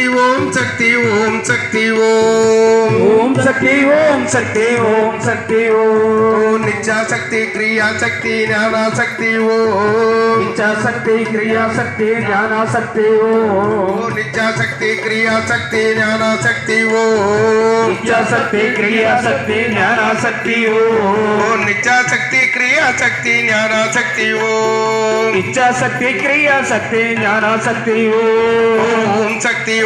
ஓம் சக்தி ஓம் சக்தி ஓம் ஓம் சக்தி ஓம் சக்தி ஓம் சக்தி ஓம் ஓம் நிச்சா சக்தி கிரியா சக்தி ஞானா சக்தி ஓம் இச்சா சக்தி கிரியா சக்தி ஞான சக்தி ஓம் ஓம் நிச்சா சக்தி கிரியா சக்தி ஞானா சக்தி ஓம் இச்சா சக்தி கிரியா சக்தி ஞான சக்தி ஓம் ஓம் நிச்சா சக்தி கிரியா சக்தி ஞானா சக்தி ஓம் இச்சா சக்தி கிரியா சக்தி ஞான சக்தி ஓம் ஓம் சக்தி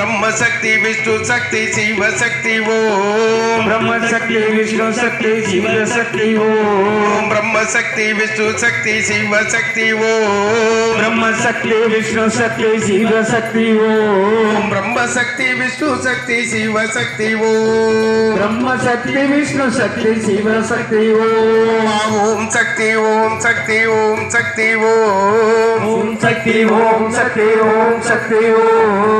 ब्रह्म शक्ति विष्णु शक्ति शिव शक्ति ओ ब्रह्म शक्ति विष्णु शक्ति शिव शक्ति ओम। ब्रह्म शक्ति विष्णु शक्ति शिव शक्ति ओ ब्रह्म शक्ति विष्णु शक्ति शिव शक्ति ओम। ब्रह्म शक्ति विष्णु शक्ति शिव शक्ति ओ ब्रह्म शक्ति विष्णु शक्ति शिव शक्ति ओम। ओम शक्ति ओम शक्ति ओम शक्ति ओ ओम शक्ति ओम शक्ति ओम शक्ति ओम।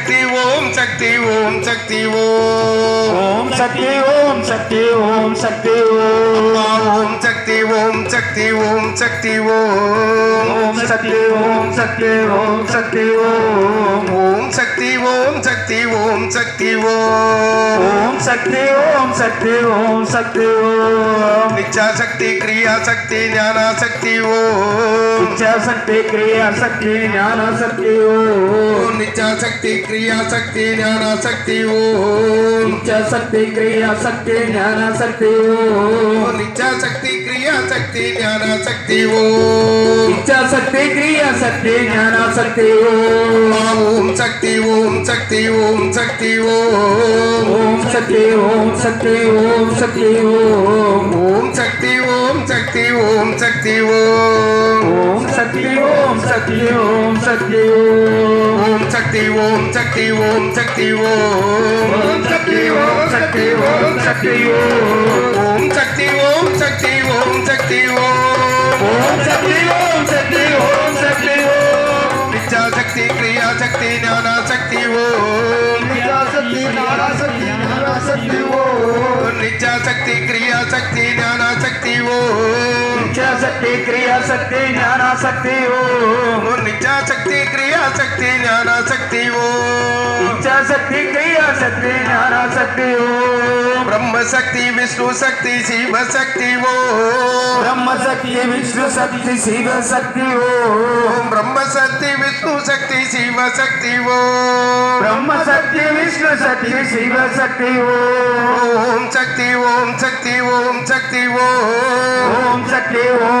ஓம் சக்தி ஓம் சக்தி ஓம் சக்தி ஓம் சக்தி ஓம் சக்தி ஓம் சக்தி ஓம் சக்தி ஓம் சக்தி ஓம் சக்தி ஓம் சக்தி ஓம் சக்தி ஓம் சக்தி ஓம் சக்தி ஓம் சக்தி ஓம் சக்தி ஓம் சக்தி ஓம் சக்தி ஓம் சக்தி ஓம் இச்சா சக்தி கிரியா சக்தி ஞான சக்தி ஓம் निचाशक्ति क्रियाशक्ति ज्ञानाशक्ति ओ। निचाशक्ति क्रियाशक्ति ज्ञानाशक्ति ओ। निचाशक्ति क्रियाशक्ति ज्ञानाशक्ति ओ। निचाशक्ति क्रियाशक्ति ज्ञानाशक्ति ओ। इच्छाशक्ति क्रियाशक्ति ज्ञानाशक्ति ओ। ओम शक्ति ओम शक्ति ओम शक्ति ओम शक्ति ओम शक्ति ओम शक्ति ओ। ओम शक्ति ओम शक्ति ओम शक्ति ओम शक्ति ओम शक्ति ओम शक्ति ओम शक्ति ओम शक्ति ओम शक्ति ओम शक्ति ओम शक्ति ओम शक्ति ओम शक्ति ओम शक्ति ओम शक्ति ओम शक्ति ओम शक्ति ओम शक्ति ओम इच्छा शक्ति क्रिया शक्ति ज्ञान शक्ति ओम इच्छा शक्ति ज्ञाना शक्ति ज्ञाना शक्ति ओम इच्छा शक्ति क्रिया शक्ति शक्ति क्रिया शक्ति ज्ञान शक्ति ओ निचा शक्ति क्रिया शक्ति ज्ञान शक्ति ओ इच्छा शक्ति क्रिया शक्ति ज्ञान शक्ति ओ ब्रह्म शक्ति विष्णु शक्ति शिव शक्ति ओ ब्रह्म शक्ति विष्णु शक्ति शिव शक्ति ओ ब्रह्म शक्ति विष्णु शक्ति शिव शक्ति ओ ब्रह्म शक्ति विष्णु शक्ति शिव शक्ति ओ ओम शक्ति ओम शक्ति ओम शक्ति ओम शक्ति ओम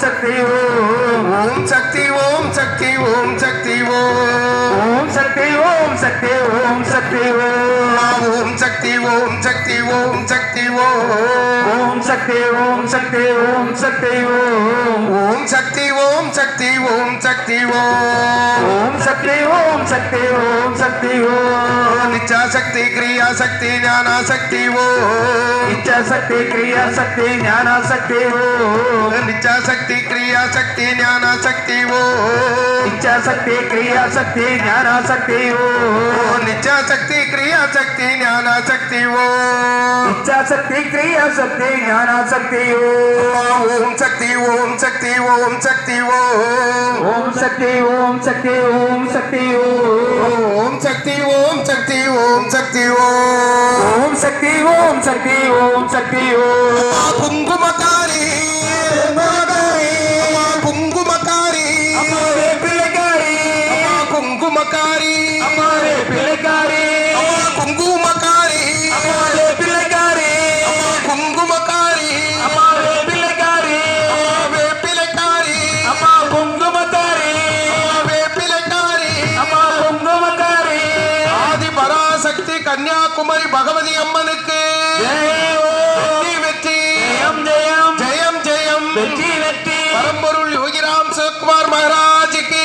Chakriyo ओम शक्ति ओम शक्ति ओम शक्ति ओम शक्ति ओम शक्ति ओम शक्ति ओम शक्ति ओम शक्ति ओम शक्ति ओम शक्ति ओम शक्ति ओम शक्ति ओम शक्ति ओम शक्ति ओम शक्ति ओम शक्ति ओम शक्ति ओम शक्ति ओम इच्छा शक्ति क्रिया शक्ति ज्ञान शक्ति वो इच्छा शक्ति क्रिया शक्ति ज्ञान शक्ति वो इच्छा शक्ति क्रिया शक्ति ज्ञान ना सकती वो। इच्छा शक्ति क्रिया शक्ति ज्ञान शक्ति सकती वो इच्छा शक्ति क्रिया शक्ति ज्ञान शक्ति सकती वो। इच्छा शक्ति क्रिया शक्ति ज्ञान शक्ति सकती वो। ओम शक्ति ओम शक्ति ओम शक्ति वो। ओम शक्ति ओम शक्ति ओम शक्ति ओम शक्ति ओम शक्ति ओम शक्ति ओम शक्ति ओम शक्ति ओम शक्ति ओम कुंकुमता பராசக்தி கன்னியாகுமரி பகவதி அம்மனுக்கு. வெற்றி வெற்றி. ஜெயம் ஜெயம். ஜெயம் ஜெயம். வெற்றி வெற்றி. பரம்பொருள் யோகிராம் சிவகுமார் மகாராஜுக்கு.